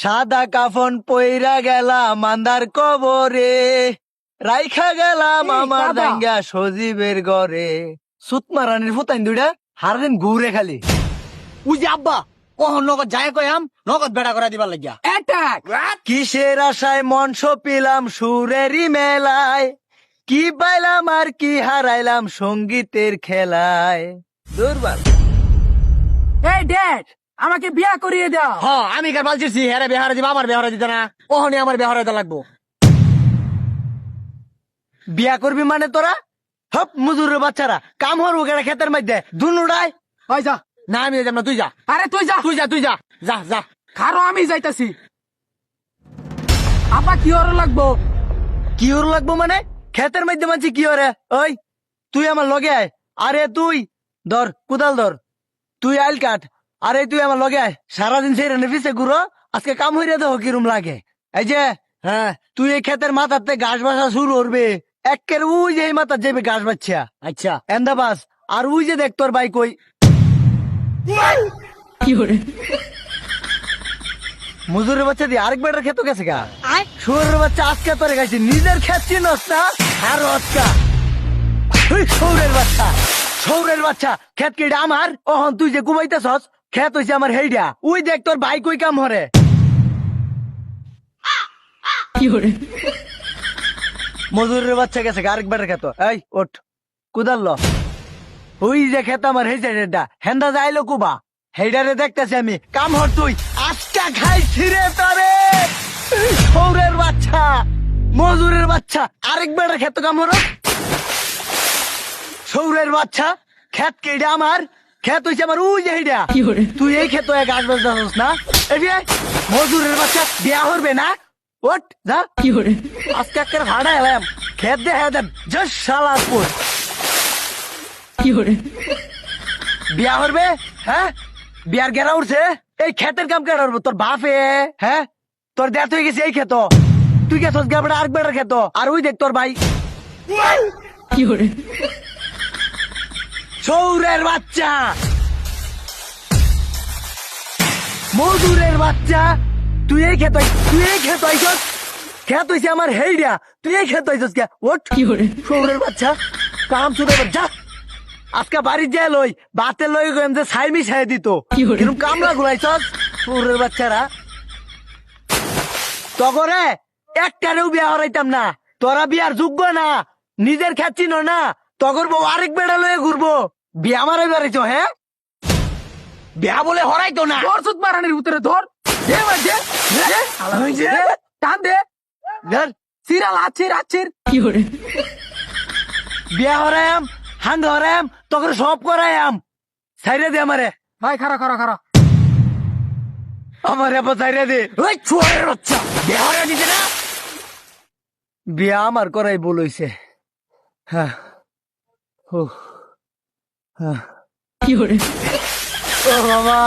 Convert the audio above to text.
সাদা কাফন পইরা গেলাম আন্দার কবরে। রাইখা গেলাম আমার। দাঙ্গা সজীবের ঘরে। সুতমারানির ফুতাইন দুইটা হারদিন ঘুরে খালি। যে আব্বা কখন নগদ যায় কয়াম নগদ বেড়া করে দিবার লাগিয়া। অ্যাটাক! কিসের আশায় মঞ্চ পিলাম সুরেরই মেলায়? কি পাইলাম আর কি হারাইলাম সঙ্গীতের খেলায়? দুর্বার। এই ড্যাড আমাকে বিয়া করিয়ে দাও। হ আমি কার বালছিছি হ্যাঁ বেহারা দিবা আমার বেহারা দিতে না। কখনই আমার বেহারা দিতে লাগবো। বিয়া করবি মানে তোরা? হপ মুজুরের বাচ্চারা কাম হরবো কেনা ক্ষেতের মধ্যে। দুনুড়াই ওই যা। না আমি যাম না তুই যা। আরে তুই যা। তুই যা তুই যা যা যা। খারো আমি যাইতাছি। আপা কি ওর লাগবো? কি ওর লাগবো মানে? ক্ষেতের মধ্যে মানছি কি ওরে? ওই তুই আমার লগে আয়। আরে তুই ধর কুদাল ধর। তুই আইল কাট আরে তুই আমার লগে সারাদিন সেই রেনে পিছে ঘুরো আজকে কাম হইরে দেহ কিরম লাগে। এই যে হ্যাঁ তুই এই ক্ষেতের মাথাতে ঘাস বাসা শুরু করবে। একের উই যে এই মাথার যাবে ঘাস বাচ্চা। আচ্ছা। এন্দাবাস আর উই যে দেখ তোর বাইক ওই মজুরের বাচ্চা দিয়ে আরেক বেটার খেতো গেছে গা। শুয়োরের বাচ্চা আজকে তোরে গেছে নিজের খেত চিনস না আর ওই সৌরের বাচ্চা সৌরের বাচ্চা খেত কেটে আমার ওহন তুই যে ঘুমাইতেছস খেত হইছে আমার হেইডা? উই দেখ তোর বাইক ওই কাম হরে। মজুরের বাচ্চা গেছে গা, আরেক বেটার খেত এই ওঠ। কুদাল ল। ওই যে খেত আমার হেইছে হেডা। হেন্দা যাইলো কুবা। হেইডারে দেখতেছি আমি। কাম হর তুই। আজকা খাইছি রে তরে। সৌরের বাচ্চা। মজুরের বাচ্চা। আরেক বেটার খেত কাম হর। সৌরের বাচ্চা। খেত কেডা আমার? খেত হইছে আমার উই যে হেইডা। তুই এই খেত এক গাছ বাজাস না? এই মজুরের বাচ্চা বিয়া হরবে না? ওট যা। আজকে একটা ভাড়া এলাম। খেত দে হ্যাঁ জাস্ট সালাদপুর বিয়া করবে হ্যাঁ? বিয়ার গেরা উঠছে? এই ক্ষেতের কাম কেন করব? তোর বাপে হ্যাঁ? তোর দেখ হয়ে গেছে এই ক্ষেত তুই গেছস গেবড়া আরেক বেটার ক্ষেত আর ওই দেখ তোর ভাই। সৌরের বাচ্চা। মজুরের বাচ্চা। তুই এই খেত তুই এই খেত খেত হইছে আমার হেইডা। তুই এই খেত আইছস কে ওঠ সৌরের বাচ্চা কাম এবার যা। আজকে বাড়ির যায় লই বাতে লই গেম যে ছাই মিশাই দিত। কিরম কামলা ঘুরাইছস? সৌরের বাচ্চারা। তগরে একটারেও বিয়া হরাইতাম না। তোরা বিয়ার যোগ্য না। নিজের খেচ্ছিন না। তগর বউ আরেক বেড়া লয়ে ঘুরবো। বিয়া মারাই বেড়াইছ হ্যাঁ বিয়া বলে হরাইতো না। ধর সুত মারানির উত্তরে ধর। দে দে, টান দে। ধর, সিরাল আছির আছির বিয়া হরায়াম হান্দ হরায়াম তখন সব করায়াম সাইরে দে আমারে। ভাই খারা খারা খারা আমার এবার সাইরে দে। ওই চুয়ারের বাচ্চা। বিয়া হরাই দিতে না? বিয়া আমার করাই বলইছে হ্যাঁ। ও হ্যাঁ ও বাবা